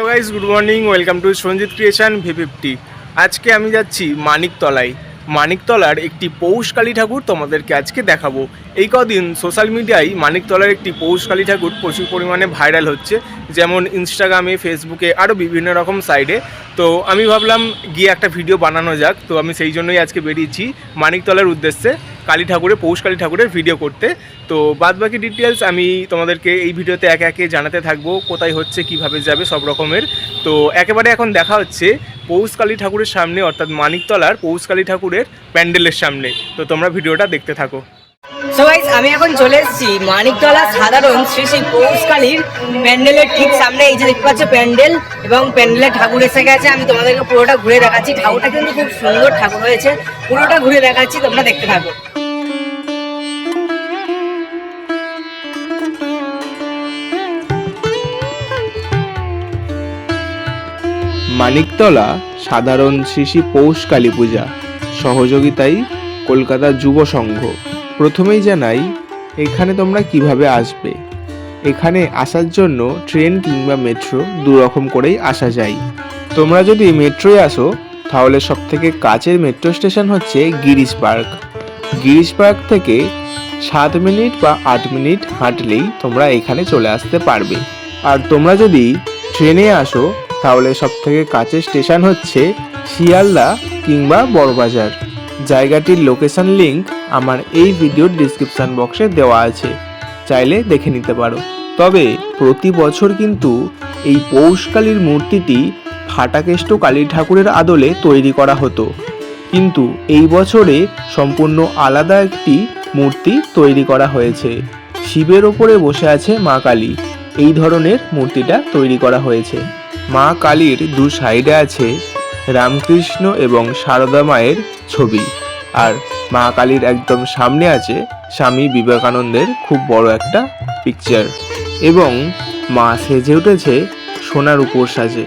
Guys good morning welcome to Sanjit creation V fifty আজকে আমি যাচ্ছি মানিকতলায়। মানিকতলার একটি পৌষ কালী ঠাকুর তোমাদেরকে আজকে দেখাবো। এই কদিন সোশ্যাল মিডিয়ায় মানিকতলার একটি পৌষ কালী ঠাকুর প্রচুর পরিমাণে ভাইরাল হচ্ছে। যেমন ইনস্টাগ্রামে ফেসবুকে আরও বিভিন্ন রকম সাইডে তো আমি ভাবলাম গিয়ে একটা ভিডিও বানানো যাক। তো আমি সেই জন্যই আজকে বেরিয়েছি মানিকতলার উদ্দেশ্যে। কালী ঠাকুরের, পৌষ কালী ঠাকুরের ভিডিও করতে। তো বাদ বাকি ডিটেলস আমি তোমাদেরকে এই ভিডিওতে একে একে জানাতে থাকব, কোথায় হচ্ছে, কীভাবে যাবে, সব রকমের। তো একেবারে এখন দেখা হচ্ছে পৌষ কালী ঠাকুরের সামনে, অর্থাৎ মানিকতলার পৌষ কালী ঠাকুরের প্যান্ডেলের সামনে। তো তোমরা ভিডিওটা দেখতে থাকো। সো আমি এখন চলে এসেছি মানিকতলা সাধারণ শ্রী শ্রী পৌষকালীর প্যান্ডেলের ঠিক সামনে। এই যে দেখতে পাচ্ছ, প্যান্ডেল এবং প্যান্ডেলের ঠাকুর এসে গেছে। আমি তোমাদেরকে পুরোটা ঘুরে দেখাচ্ছি। ঠাকুরটা কিন্তু খুব সুন্দর ঠাকুর হয়েছে। পুরোটা ঘুরে দেখাচ্ছি, তোমরা দেখতে থাকো। মানিকতলা সাধারণ শিশি পৌষ কালী পূজা। সহযোগিতায় কলকাতা যুব সংঘ। প্রথমেই জানাই, এখানে তোমরা কীভাবে আসবে? এখানে আসার জন্য ট্রেন কিংবা মেট্রো দুরকম করেই আসা যায়। তোমরা যদি মেট্রোয় আসো, তাহলে সব থেকে কাছের মেট্রো স্টেশন হচ্ছে গিরিশ পার্ক। গিরিশ পার্ক থেকে সাত মিনিট বা আট মিনিট হাঁটলেই তোমরা এখানে চলে আসতে পারবে। আর তোমরা যদি ট্রেনে আসো তাহলে সব থেকে কাছের স্টেশন হচ্ছে শিয়ালদা কিংবা বড়বাজার। জায়গাটির লোকেশন লিংক আমার এই ভিডিওর ডিসক্রিপশন বক্সে দেওয়া আছে। চাইলে দেখে নিতে পারো। তবে প্রতি বছর কিন্তু এই পৌষকালীর মূর্তিটি ফাটাকেষ্ট কালী ঠাকুরের আদলে তৈরি করা হতো। কিন্তু এই বছরে সম্পূর্ণ আলাদা একটি মূর্তি তৈরি করা হয়েছে। শিবের ওপরে বসে আছে মা কালী। এই ধরনের মূর্তিটা তৈরি করা হয়েছে। মা কালীর দু সাইডে আছে রামকৃষ্ণ এবং সারদা মায়ের ছবি। আর মা কালীর একদম সামনে আছে স্বামী বিবেকানন্দের খুব বড় একটা পিকচার এবং মা সেজে উঠেছে সোনার উপর সাজে।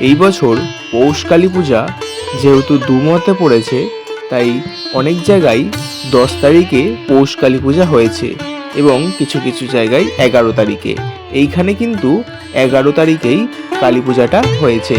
এই বছর পৌষ কালী পূজা যেহেতু দুমতে পড়েছে, তাই অনেক জায়গায় দশ তারিখে পৌষ কালী পূজা হয়েছে এবং কিছু কিছু জায়গায় এগারো তারিখে। এইখানে কিন্তু এগারো তারিখেই কালী পূজাটা হয়েছে।